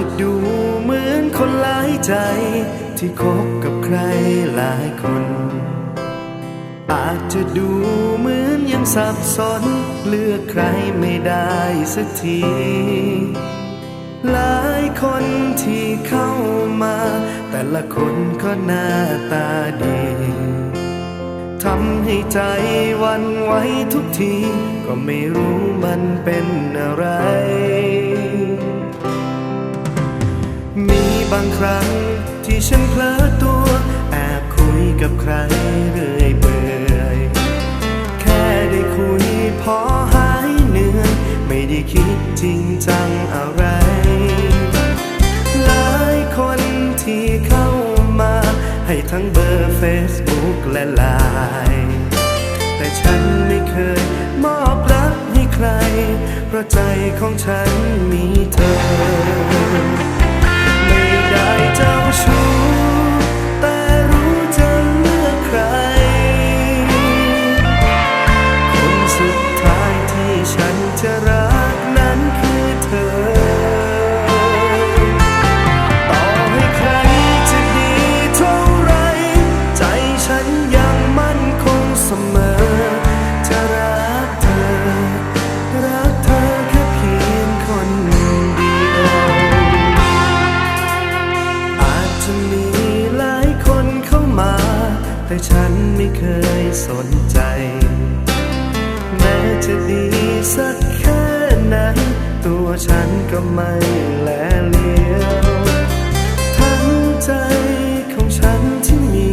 จะดูเหมือนคนหลายใจ ที่คบกับใครหลายคน อาจจะดูเหมือนยังสับสน เลือกใครไม่ได้สักที หลายคนที่เข้ามา แต่ละคนก็หน้าตาดีทำให้ใจวันไหวทุกที ก็ไม่รู้มันเป็นอะไรางครั้ง ที่ฉันเพลอตัวแอบคุยกับใครเรื่อยเปื่อยแค่ได้คุยพอหายเหนื่อยไม่ได้คิดจริงจังอะไร หลายคนที่เข้ามา ให้ทั้งเบอร์ Facebook และไลน์แต่ฉันไม่เคยมอบรักให้ใคร เพราะใจของฉันมีเธอ แต่ฉันไม่เคยสนใจ แม้จะดีสักแค่ไหน ตัวฉันก็ไม่แลเลี้ยวทั้งใจของฉันที่มี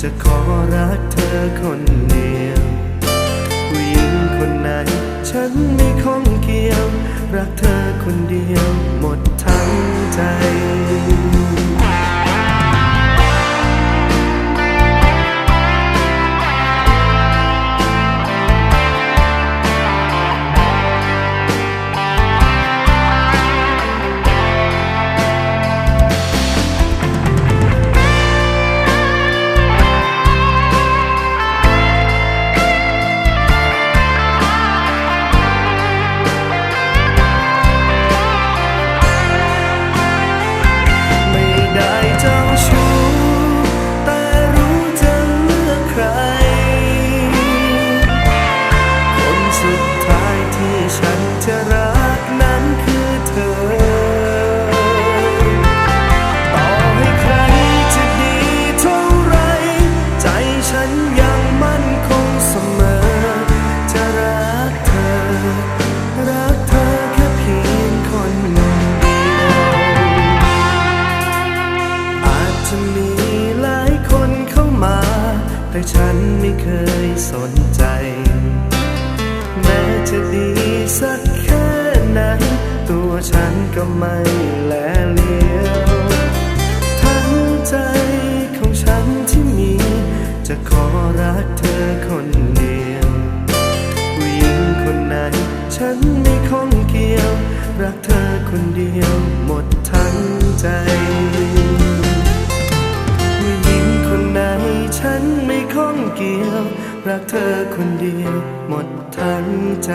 จะขอรักเธอคนเดียวผู้หญิงคนไหน ฉันไม่ข้องเกี่ยว รักเธอคนเดียวหมดทั้งใจ แต่ฉันไม่เคยสนใจ แม้จะดีสักแค่ไหน ตัวฉันก็ไม่แลเลี้ยวทั้งใจของฉันที่มี จะขอรักเธอคนเดียวผู้หญิงคนไหน ฉันไม่ข้องเกี่ยว รักเธอคนเดียวหมดทั้งใจ รักเธอคนเดียวหมดทั้งใจ